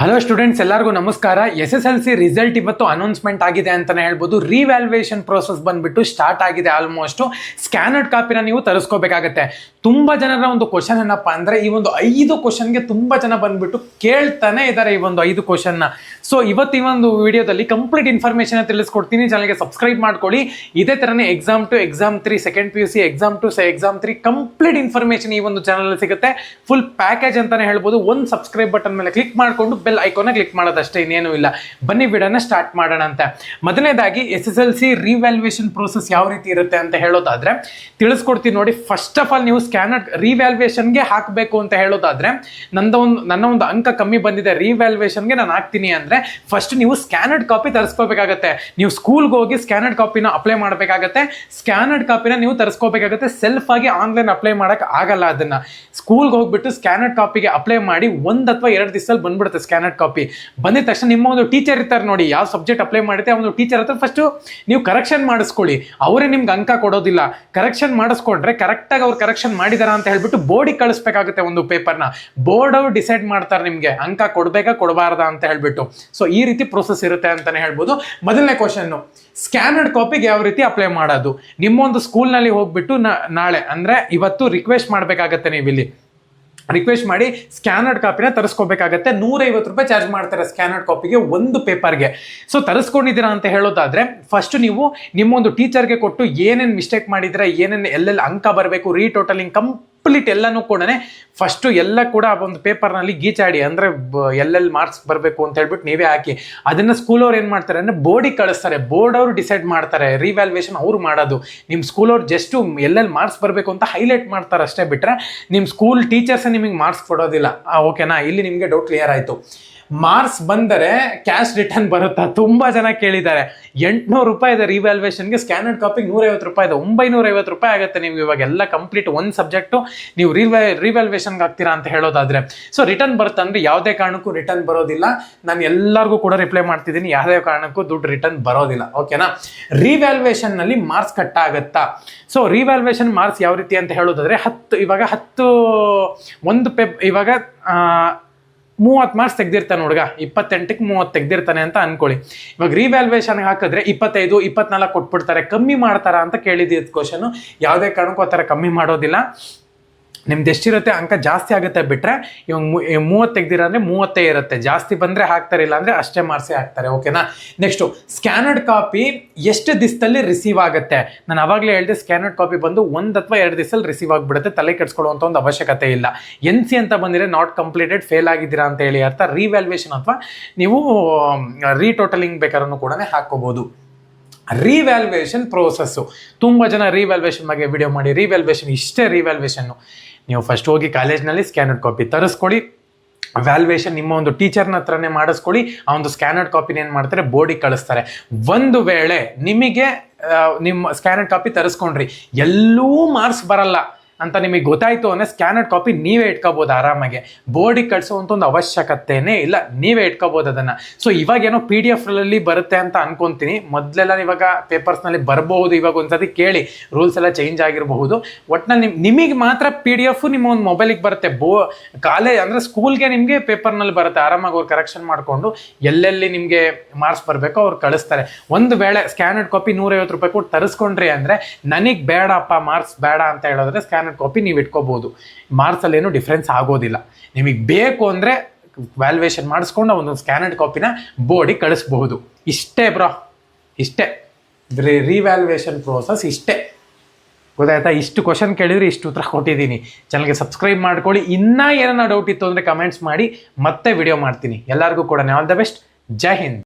Hello students ಎಲ್ಲರಿಗೂ ನಮಸ್ಕಾರ. S S L C result ಇವತ್ತು ಅನೌನ್ಸ್ಮೆಂಟ್ ಆಗಿದೆ ಅಂತಲೇ ಹೇಳ್ಬೋದು. ರಿವ್ಯಾಲ್ಯೂಯೇಷನ್ ಪ್ರೋಸೆಸ್ ಬಂದ್ಬಿಟ್ಟು ಸ್ಟಾರ್ಟ್ ಆಗಿದೆ ಆಲ್ಮೋಸ್ಟ್ ಸ್ಕ್ಯಾನರ್ಡ್ ಕಾಪಿನ ನೀವು ತರಿಸ್ಕೋಬೇಕಾಗತ್ತೆ. ತುಂಬ ಜನರ ಒಂದು ಕ್ವಶನ್ ಏನಪ್ಪ ಅಂದರೆ ಈ ಒಂದು ಐದು ಕ್ವಶನ್ಗೆ ತುಂಬ ಜನ ಬಂದ್ಬಿಟ್ಟು ಕೇಳ್ತಾನೆ ಇದ್ದಾರೆ ಈ ಒಂದು ಐದು ಕ್ವಶನ್ನ ಸೊ ಇವತ್ತು ಈ ಒಂದು ವಿಡಿಯೋದಲ್ಲಿ ಕಂಪ್ಲೀಟ್ ಇನ್ಫಾರ್ಮೇಷನ್ ತಿಳಿಸ್ಕೊಡ್ತೀನಿ. ಚಾನಲ್ಗೆ ಸಬ್ಸ್ಕ್ರೈಬ್ ಮಾಡ್ಕೊಳ್ಳಿ. ಇದೇ ಥರನೇ exam two exam three second P U C exam two exam three complete information ಈ ಒಂದು ಚಾನಲ್ ಸಿಗುತ್ತೆ. ಫುಲ್ ಪ್ಯಾಕೇಜ್ ಅಂತಲೇ ಹೇಳ್ಬೋದು. ಒಂದು ಸಬ್ಸ್ಕ್ರೈಬ್ ಬಟನ್ ಮೇಲೆ ಕ್ಲಿಕ್ ಮಾಡಿಕೊಂಡು ಬೆಲ್ ಐಕಾನ ಕ್ಲಿಕ್ ಮಾಡೋದಷ್ಟೇ ಇನ್ನೇನು ಇಲ್ಲ. ಬನ್ನಿ ವಿಡಿಯೋನ ಸ್ಟಾರ್ಟ್ ಮಾಡೋಣ ಅಂತ ಮೊದಲನೇದಾಗಿ S S L C revaluation process ಯಾವ ರೀತಿ ಇರುತ್ತೆ ಅಂತ ಹೇಳೋದಾದ್ರೆ, ತಿಳಿಸ್ಕೊಡ್ತೀನಿ ನೋಡಿ. ಫಸ್ಟ್ ಆಫ್ ಆಲ್ ನೀವು ಸ್ಕ್ಯಾನರ್ ರಿವ್ಯಾಲ್ಯೂಯೇಷನ್ಗೆ ಹಾಕಬೇಕು ಅಂತ ಹೇಳೋದಾದ್ರೆ, ನಂದ ಒಂದು, ನನ್ನ ಒಂದು ಅಂಕ ಕಮ್ಮಿ ಬಂದಿದೆ. ರಿವ್ಯಾಲ್ಯೂಯೇಷನ್ಗೆ ನಾನು ಹಾಕ್ತೀನಿ ಅಂದ್ರೆ ಫಸ್ಟ್ ನೀವು ಸ್ಕ್ಯಾನರ್ಡ್ ಕಾಪಿ ತರಿಸ್ಕೋಬೇಕಾಗತ್ತೆ. ನೀವು ಸ್ಕೂಲ್ಗೆ ಹೋಗಿ ಸ್ಕ್ಯಾನರ್ಡ್ ಕಾಪಿನ ಅಪ್ಲೈ ಮಾಡಬೇಕಾಗತ್ತೆ. ಸ್ಕ್ಯಾನರ್ಡ್ ಕಾಪಿನ ನೀವು ತರಿಸ್ಕೋಬೇಕಾಗತ್ತೆ. ಸೆಲ್ಫ್ ಆಗಿ ಆನ್ಲೈನ್ ಅಪ್ಲೈ ಮಾಡೋಕ್ಕೆ ಆಗಲ್ಲ ಅದನ್ನು. ಸ್ಕೂಲ್ಗೆ ಹೋಗ್ಬಿಟ್ಟು ಸ್ಕ್ಯಾನರ್ಡ್ ಕಾಪಿಗೆ ಅಪ್ಲೈ ಮಾಡಿ ಒಂದು ಅಥವಾ ಎರಡು ದಿವಸದಲ್ಲಿ ಬಂದ್ಬಿಡುತ್ತೆ ಸ್ಕ್ಯಾನರ್ಡ್ ಕಾಪಿ ಬಂದಿದ ತಕ್ಷಣ ನಿಮ್ಮ ಒಂದು ಟೀಚರ್ ಇರ್ತಾರೆ ನೋಡಿ, ಯಾವ ಸಬ್ಜೆಕ್ಟ್ ಅಪ್ಲೈ ಮಾಡಿದ್ರೆ ಒಂದು ಟೀಚರ್ ಹತ್ರ ಫಸ್ಟು ನೀವು ಕರೆಕ್ಷನ್ ಮಾಡಿಸ್ಕೊಳ್ಳಿ. ಅವರೇ ನಿಮ್ಗೆ ಅಂಕ ಕೊಡೋದಿಲ್ಲ. ಕರೆಕ್ಷನ್ ಮಾಡಿಸ್ಕೊಂಡ್ರೆ ಕರೆಕ್ಟಾಗಿ ಅವ್ರು ಕರೆಕ್ಷನ್ ಮಾಡಿದಾರ ಅಂತ ಹೇಳ್ಬಿಟ್ಟು ಬೋರ್ಡಿಗೆ ಕಳಿಸ್ಬೇಕಾಗುತ್ತೆ ಒಂದು ಪೇಪರ್ನ ಬೋರ್ಡ್ ಅವ್ರು ಡಿಸೈಡ್ ಮಾಡ್ತಾರೆ ನಿಮಗೆ, ಅಂಕ ಕೊಡಬೇಕಾ ಕೊಡಬಾರ್ದಾ ಅಂತ ಹೇಳ್ಬಿಟ್ಟು. ಸೊ ಈ ರೀತಿ ಪ್ರೊಸೆಸ್ ಇರುತ್ತೆ ಅಂತಲೇ ಹೇಳ್ಬೋದು. ಮೊದಲನೇ ಕ್ವಶನ್ನು ಸ್ಕ್ಯಾನರ್ಡ್ ಕಾಪಿಗೆ ಯಾವ ರೀತಿ ಅಪ್ಲೈ ಮಾಡೋದು? ನಿಮ್ಮೊಂದು ಸ್ಕೂಲ್ನಲ್ಲಿ ಹೋಗ್ಬಿಟ್ಟು ನಾಳೆ, ಅಂದರೆ ಇವತ್ತು ರಿಕ್ವೆಸ್ಟ್ ಮಾಡಬೇಕಾಗತ್ತೆ ನೀವು ಇಲ್ಲಿ ರಿಕ್ವೆಸ್ಟ್ ಮಾಡಿ ಸ್ಕ್ಯಾನರ್ಡ್ ಕಾಪಿನ ತರಿಸ್ಕೋಬೇಕಾಗತ್ತೆ. ನೂರೈವತ್ತು ರೂಪಾಯಿ ಚಾರ್ಜ್ ಮಾಡ್ತಾರೆ ಸ್ಕ್ಯಾನರ್ಡ್ ಕಾಪಿಗೆ ಒಂದು ಪೇಪರ್ಗೆ ಸೊ ತರಿಸ್ಕೊಂಡಿದ್ದೀರಾ ಅಂತ ಹೇಳೋದಾದ್ರೆ ಫಸ್ಟ್ ನೀವು ನಿಮ್ಮೊಂದು ಟೀಚರ್ಗೆ ಕೊಟ್ಟು ಏನೇನು ಮಿಸ್ಟೇಕ್ ಮಾಡಿದ್ರೆ, ಏನೇನು ಎಲ್ಲೆಲ್ಲಿ ಅಂಕ ಬರಬೇಕು ರೀಟೋಟಲಿಂಗ್ ಕಂಪ್ಲೀಟ್ ಎಲ್ಲನೂ ಕೂಡ ಫಸ್ಟು ಎಲ್ಲ ಕೂಡ ಒಂದು ಪೇಪರ್ನಲ್ಲಿ ಗೀಚಾಡಿ, ಅಂದರೆ ಎಲ್ಲೆಲ್ಲಿ ಮಾರ್ಕ್ಸ್ ಬರಬೇಕು ಅಂತ ಹೇಳ್ಬಿಟ್ಟು ನೀವೇ ಹಾಕಿ. ಅದನ್ನು ಸ್ಕೂಲವ್ರು ಏನು ಮಾಡ್ತಾರೆ ಅಂದರೆ ಬೋರ್ಡಿಗೆ ಕಳಿಸ್ತಾರೆ. ಬೋರ್ಡ್ ಅವರು ಡಿಸೈಡ್ ಮಾಡ್ತಾರೆ ರಿವ್ಯಾಲ್ಯೂಯೇಷನ್ ಅವ್ರು ಮಾಡೋದು. ನಿಮ್ಮ ಸ್ಕೂಲವ್ರು ಜಸ್ಟು ಎಲ್ಲೆಲ್ಲಿ ಮಾರ್ಕ್ಸ್ ಬರಬೇಕು ಅಂತ ಹೈಲೈಟ್ ಮಾಡ್ತಾರೆ ಅಷ್ಟೇ ಬಿಟ್ಟರೆ ನಿಮ್ಮ ಸ್ಕೂಲ್ ಟೀಚರ್ಸ್ ನಿಮಗೆ ಮಾರ್ಕ್ಸ್ ಕೊಡೋದಿಲ್ಲ. ಓಕೆನಾ ಇಲ್ಲಿ ನಿಮಗೆ ಡೌಟ್ ಕ್ಲಿಯರ್ ಆಯಿತು. ಮಾರ್ಕ್ಸ್ ಬಂದರೆ ಕ್ಯಾಶ್ ರಿಟರ್ನ್ ಬರುತ್ತಾ? ತುಂಬಾ ಜನ ಕೇಳಿದ್ದಾರೆ. ಎಂಟುನೂರು ರೂಪಾಯಿ ಇದೆ ರಿವ್ಯಾಲ್ಯೂಯೇಷನ್ಗೆ ಸ್ಕ್ಯಾನರ್ಡ್ ಕಾಪಿಗೆ ನೂರೈವತ್ತು ರೂಪಾಯಿ ಇದೆ. ಒಂಬೈನೂರ ಐವತ್ತು ರೂಪಾಯಿ ಆಗುತ್ತೆ ನೀವು ಇವಾಗ. ಎಲ್ಲ ಕಂಪ್ಲೀಟ್ ಒಂದು ಸಬ್ಜೆಕ್ಟು. ನೀವು ರಿವ್ಯಾ ರಿವ್ಯಾಲ್ಯೂಯೇಷನ್ಗೆ ಆಗ್ತೀರಾ ಅಂತ ಹೇಳೋದಾದ್ರೆ. ಸೊ ರಿಟರ್ನ್ ಬರುತ್ತೆ ಅಂದರೆ ಯಾವುದೇ ಕಾರಣಕ್ಕೂ ರಿಟರ್ನ್ ಬರೋದಿಲ್ಲ. ನಾನು ಎಲ್ಲರಿಗೂ ಕೂಡ ರಿಪ್ಲೈ ಮಾಡ್ತಿದ್ದೀನಿ. ಯಾವುದೇ ಕಾರಣಕ್ಕೂ ದುಡ್ಡು ರಿಟರ್ನ್ ಬರೋದಿಲ್ಲ. ಓಕೆನಾ ರಿವ್ಯಾಲ್ಯೂಯೇಷನ್ನಲ್ಲಿ ಮಾರ್ಕ್ಸ್ ಕಟ್ ಆಗುತ್ತಾ? ಸೊ ರಿವ್ಯಾಲ್ಯೂಯೇಷನ್ ಮಾರ್ಕ್ಸ್ ಯಾವ ರೀತಿ ಅಂತ ಹೇಳೋದಾದ್ರೆ, ಹತ್ತು, ಇವಾಗ ಹತ್ತು, ಒಂದು ಪೆಪ್ ಇವಾಗ ಮೂವತ್ತು ಮಾರ್ಕ್ಸ್ ತೆಗ್ದಿರ್ತಾನೆ ಹುಡುಗ ಇಪ್ಪತ್ತೆಂಟಕ್ಕೆ ಮೂವತ್ತು ತೆಗ್ದಿರ್ತಾನೆ ಅಂತ ಅನ್ಕೊಳ್ಳಿ. ಇವಾಗ ರಿವ್ಯಾಲ್ಯೂಯೇಷನ್ಗೆ ಹಾಕಿದ್ರೆ ಇಪ್ಪತ್ತೈದು, ಇಪ್ಪತ್ನಾಲ್ಕು ಕೊಟ್ಬಿಡ್ತಾರೆ. ಕಮ್ಮಿ ಮಾಡ್ತಾರಾ ಅಂತ ಕೇಳಿದ್ದು ಕ್ವಶನ್ ಯಾವುದೇ ಕಾರಣಕ್ಕೂ ಆ ಥರ ಕಮ್ಮಿ ಮಾಡೋದಿಲ್ಲ. ನಿಮ್ದು ಎಷ್ಟಿರುತ್ತೆ ಅಂಕ ಜಾಸ್ತಿ ಆಗುತ್ತೆ ಬಿಟ್ರೆ ಇವಾಗ ಮೂವತ್ತು ತೆಗ್ದಿರ ಅಂದರೆ ಮೂವತ್ತೇ ಇರುತ್ತೆ. ಜಾಸ್ತಿ ಬಂದರೆ ಹಾಕ್ತಾರೆ, ಇಲ್ಲ ಅಂದರೆ ಅಷ್ಟೇ ಮಾರ್ಸೇ ಹಾಕ್ತಾರೆ. ಓಕೆನಾ ನೆಕ್ಸ್ಟು ಸ್ಕ್ಯಾನರ್ಡ್ ಕಾಪಿ ಎಷ್ಟು ದಿವಸದಲ್ಲಿ ರಿಸೀವ್ ಆಗುತ್ತೆ? ನಾನು ಅವಾಗಲೇ ಹೇಳಿದೆ ಸ್ಕ್ಯಾನರ್ಡ್ ಕಾಪಿ ಬಂದು ಒಂದು ಅಥವಾ ಎರಡು ದಿವಸದಲ್ಲಿ ರಿಸೀವ್ ಆಗಿಬಿಡುತ್ತೆ, ತಲೆ ಕೆಡಿಸ್ಕೊಳ್ಳುವಂಥ ಒಂದು ಅವಶ್ಯಕತೆ ಇಲ್ಲ. ಎನ್ ಸಿ ಅಂತ ಬಂದಿದೆ ನಾಟ್ ಕಂಪ್ಲೀಟೆಡ್ ಫೇಲ್ ಆಗಿದ್ದೀರಾ ಅಂತ ಹೇಳಿ ಅರ್ಥ ರಿವ್ಯಾಲ್ಯೂಯೇಷನ್ ಅಥವಾ ನೀವು ರೀಟೋಟಲಿಂಗ್ ಬೇಕಾದ್ರೂ ಕೂಡ ಹಾಕ್ಕೋಬೋದು. ರಿವ್ಯಾಲ್ಯೂಯೇಷನ್ ಪ್ರೋಸೆಸ್ಸು ತುಂಬ ಜನ ರಿವ್ಯಾಲ್ಯೂಯೇಷನ್ ಬಗ್ಗೆ ವಿಡಿಯೋ ಮಾಡಿ ರಿವ್ಯಾಲ್ಯೂಯೇಷನ್ ಇಷ್ಟೇ ರಿವ್ಯಾಲ್ಯೂಯೇಷನ್ನು ನೀವು ಫಸ್ಟ್ ಹೋಗಿ ಕಾಲೇಜ್ನಲ್ಲಿ ಸ್ಕ್ಯಾನರ್ಡ್ ಕಾಪಿ ತರಿಸ್ಕೊಳ್ಳಿ. ವ್ಯಾಲ್ಯೂಯೇಷನ್ ನಿಮ್ಮ ಒಂದು ಟೀಚರ್ನ ಹತ್ರನೇ ಮಾಡಿಸ್ಕೊಳ್ಳಿ. ಆ ಒಂದು ಸ್ಕ್ಯಾನರ್ಡ್ ಕಾಪಿನ ಏನು ಮಾಡ್ತಾರೆ? ಬೋರ್ಡಿಗೆ ಕಳಿಸ್ತಾರೆ. ಒಂದು ವೇಳೆ ನಿಮಗೆ ನಿಮ್ಮ ಸ್ಕ್ಯಾನರ್ಡ್ ಕಾಪಿ ತರಿಸ್ಕೊಂಡ್ರಿ, ಎಲ್ಲೂ ಮಾರ್ಕ್ಸ್ ಬರಲ್ಲ. ಅಂತ ನಿಮಗೆ ಗೊತ್ತಾಯ್ತು ಅಂದರೆ ಸ್ಕ್ಯಾನರ್ಡ್ ಕಾಪಿ ನೀವೇ ಇಟ್ಕೋಬೋದು ಆರಾಮಾಗಿ. ಬೋರ್ಡಿಗೆ ಕಳಿಸೋವಂಥ ಒಂದು ಅವಶ್ಯಕತೆನೇ ಇಲ್ಲ. ನೀವೇ ಇಟ್ಕೋಬೋದು ಅದನ್ನು. ಸೊ ಇವಾಗ ಏನೋ ಪಿ ಡಿ ಎಫ್ನಲ್ಲಿ ಬರುತ್ತೆ ಅಂತ ಅನ್ಕೊಂತೀನಿ. ಮೊದಲೆಲ್ಲ ಇವಾಗ ಪೇಪರ್ಸ್ನಲ್ಲಿ ಬರಬಹುದು ಇವಾಗ ಒಂದ್ಸತಿ ಕೇಳಿ. ರೂಲ್ಸ್ ಎಲ್ಲ ಚೇಂಜ್ ಆಗಿರಬಹುದು. ಒಟ್ನಲ್ಲಿ ನಿಮ್, ನಿಮಗೆ ಮಾತ್ರ ಪಿ ಡಿ ಎಫ್ ನಿಮ್ಮ ಒಂದು ಮೊಬೈಲಿಗೆ ಬರುತ್ತೆ. ಬೋ ಕಾಲೇಜ್ ಅಂದರೆ ಸ್ಕೂಲ್ಗೆ ನಿಮಗೆ ಪೇಪರ್ನಲ್ಲಿ ಬರುತ್ತೆ. ಆರಾಮಾಗಿ ಅವ್ರು ಕರೆಕ್ಷನ್ ಮಾಡಿಕೊಂಡು ಎಲ್ಲೆಲ್ಲಿ ನಿಮಗೆ ಮಾರ್ಕ್ಸ್ ಬರಬೇಕೋ ಅವ್ರು ಕಳಿಸ್ತಾರೆ. ಒಂದು ವೇಳೆ ಸ್ಕ್ಯಾನರ್ಡ್ ಕಾಪಿ ನೂರೈವತ್ತು ರೂಪಾಯಿ ಕೊಟ್ಟು ತರಿಸ್ಕೊಂಡ್ರಿ ಅಂದರೆ, ನನಗೆ ಬೇಡಪ್ಪ ಮಾರ್ಕ್ಸ್ ಬೇಡ ಅಂತ ಹೇಳಿದ್ರೆ ಸ್ಕ್ಯಾನರ್ಡ್ ಕಾಪಿ ನೀವು ಇಟ್ಕೋಬೋದು. ಮಾರ್ಕ್ಸಲ್ಲಿ ಏನು ಡಿಫ್ರೆನ್ಸ್ ಆಗೋದಿಲ್ಲ. ನಿಮಗೆ ಬೇಕು ಅಂದರೆ ವ್ಯಾಲ್ಯೂಯೇಷನ್ ಮಾಡಿಸ್ಕೊಂಡು ಒಂದೊಂದು ಸ್ಕ್ಯಾನರ್ಡ್ ಕಾಪಿನ ಬೋರ್ಡಿಗೆ ಕಳಿಸ್ಬಹುದು ಇಷ್ಟೇ ಬ್ರೋ. ಇಷ್ಟೇ. ರಿವ್ಯಾಲ್ಯೂಯೇಷನ್ ಪ್ರೋಸೆಸ್ ಇಷ್ಟೇ. ಗೊತ್ತಾಯ್ತಾ? ಇಷ್ಟು ಕ್ವಶನ್ ಕೇಳಿದ್ರೆ ಇಷ್ಟು ಉತ್ತರ ಕೊಟ್ಟಿದ್ದೀನಿ. ಚಾನಲ್ಗೆ ಸಬ್ಸ್ಕ್ರೈಬ್ ಮಾಡ್ಕೊಳ್ಳಿ. ಇನ್ನೂ ಏನಾರ ಡೌಟ್ ಇತ್ತು ಅಂದರೆ ಕಮೆಂಟ್ಸ್ ಮಾಡಿ ಮತ್ತೆ ವಿಡಿಯೋ ಮಾಡ್ತೀನಿ. ಎಲ್ಲರಿಗೂ ಕೂಡ all the best Jai Hind.